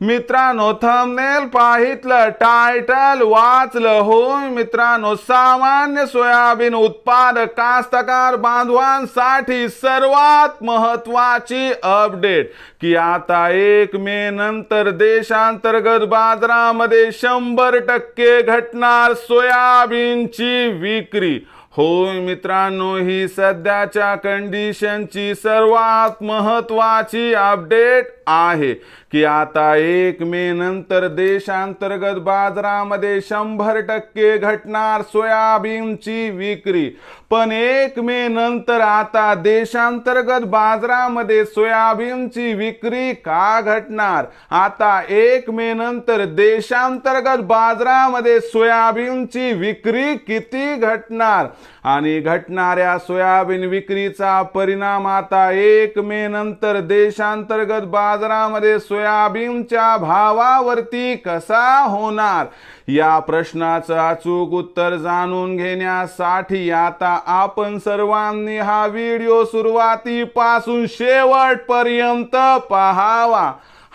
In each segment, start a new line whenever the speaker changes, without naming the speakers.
मित्रांनो thumbnail पाहितलं title वाचलं होय मित्रांनो सामान्य सोयाबीन उत्पादक कास्तकार बांधवांसाठी सर्वात महत्वाची अपडेट की आता एक मे नंतर देशांतर्गत बाजारामध्ये शंभर टक्के घटणार सोयाबीनची विक्री. होय मित्रांनो ही सध्याच्या कंडिशनची सर्वात महत्वाची अपडेट आहे की आता एक मे नंतर देशांतर्गत बाजारामध्ये शंभर टक्के घटणार सोयाबीनची विक्री. पण एक मे नंतर आता देशांतर्गत बाजारामध्ये सोयाबीनची विक्री का घटणार? आता एक मे नंतर देशांतर्गत बाजारामध्ये सोयाबीनची विक्री किती घटणार? आणि घटणाऱ्या सोयाबीन विक्रीचा परिणाम आता एक मे नंतर देशांतर्गत बाजारामध्ये सोयाबीनच्या भावावरती कसा होणार? या प्रश्नाचं अचूक उत्तर जाणून घेण्यासाठी आता आपण सर्वांनी हा व्हिडिओ सुरुवातीपासून शेवटपर्यंत पाहावा.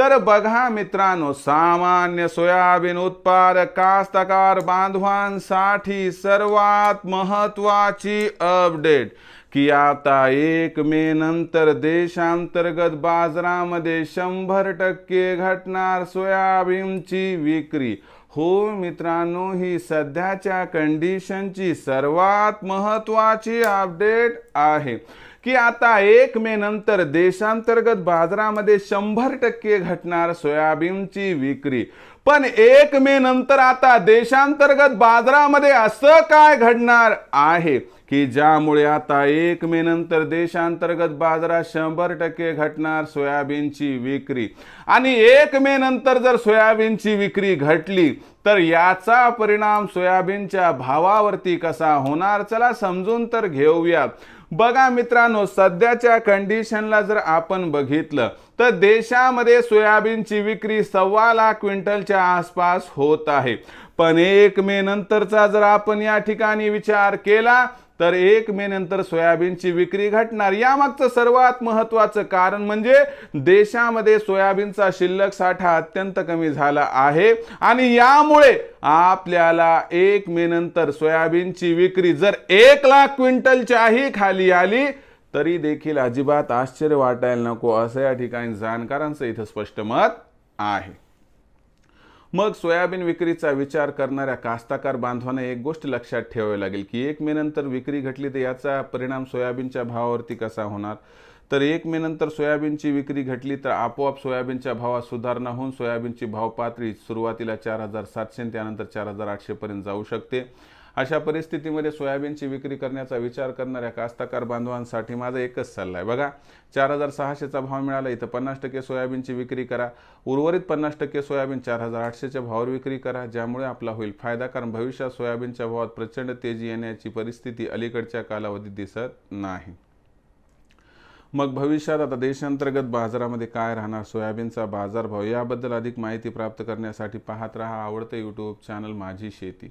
तर बघा मित्रांनो सामान्य सोयाबीन उत्पादक कास्तकार बांधवांसाठी सर्वात महत्वाची अपडेट की आता एक मे नंतर देशांतर्गत बाजारामध्ये शंभर टक्के घटणार सोयाबीनची विक्री. हो मित्रांनो ही सध्याच्या कंडिशनची सर्वात महत्वाची अपडेट आहे. की आता एक मे नंतर देशांतर्गत बाजारामध्ये शंभर टक्के घटणार सोयाबीनची विक्री. पण एक मे नंतर आता देशांतर्गत बाजारामध्ये असं काय घडणार आहे? की ज्यामुळे आता एक मे नंतर देशांतर्गत बाजारात शंभर टक्के घटणार सोयाबीनची विक्री. आणि एक मे नंतर जर सोयाबीनची विक्री घटली तर याचा परिणाम सोयाबीनच्या भावावरती कसा होणार? चला समजून तर घेऊयात बघा मित्रांनो सध्याच्या कंडिशनला जर आपण बघितलं तर देशामध्ये सोयाबीनची विक्री सव्वा लाख क्विंटलच्या आसपास होत आहे. पण एक मे नंतरचा जर आपण या ठिकाणी विचार केला तर एक मे नंतर सोयाबीनची विक्री घटणार. यामागचं सर्वात महत्वाचं कारण म्हणजे देशामध्ये सोयाबीनचा शिल्लक साठा अत्यंत कमी झाला आहे आणि यामुळे आपल्याला एक मे नंतर सोयाबीनची विक्री जर एक लाख क्विंटलच्याही खाली आली तरी देखील अजिबात आश्चर्य वाटायला नको असं या ठिकाणी जाणकारांचं इथं स्पष्ट मत आहे. मग सोयाबीन विक्रीचा विचार करणाऱ्या कास्ताकार बांधवांना एक गोष्ट लक्षात ठेवावी लागेल की एक मे नंतर विक्री घटली तर याचा परिणाम सोयाबीनच्या भावावरती कसा होणार? तर एक मे नंतर सोयाबीनची विक्री घटली तर आपोआप सोयाबीनच्या भावात सुधारणा होऊन सोयाबीनची भाव पातळी सुरुवातीला चार हजार सातशे त्यानंतर चार हजार आठशेपर्यंत जाऊ शकते. अशा परिस्थितीमध्ये सोयाबीनची विक्री करण्याचा विचार करणाऱ्या कास्तकार बांधवांसाठी माझा एकच सल्ला आहे. बघा चार हजार सहाशेचा भाव मिळाला इथं पन्नास टक्के सोयाबीनची विक्री करा. उर्वरित पन्नास टक्के सोयाबीन चार हजार आठशेच्या भावावर विक्री करा ज्यामुळे आपला होईल फायदा कारण भविष्यात सोयाबीनच्या भावात प्रचंड तेजी येण्याची परिस्थिती अलीकडच्या कालावधीत दिसत नाही. मग भविष्यात आता देशांतर्गत बाजारामध्ये काय राहणार? सोयाबीनचा बाजारभाव याबद्दल अधिक माहिती प्राप्त करण्यासाठी पाहत रहा आवडतं यूट्यूब चॅनल माझी शेती.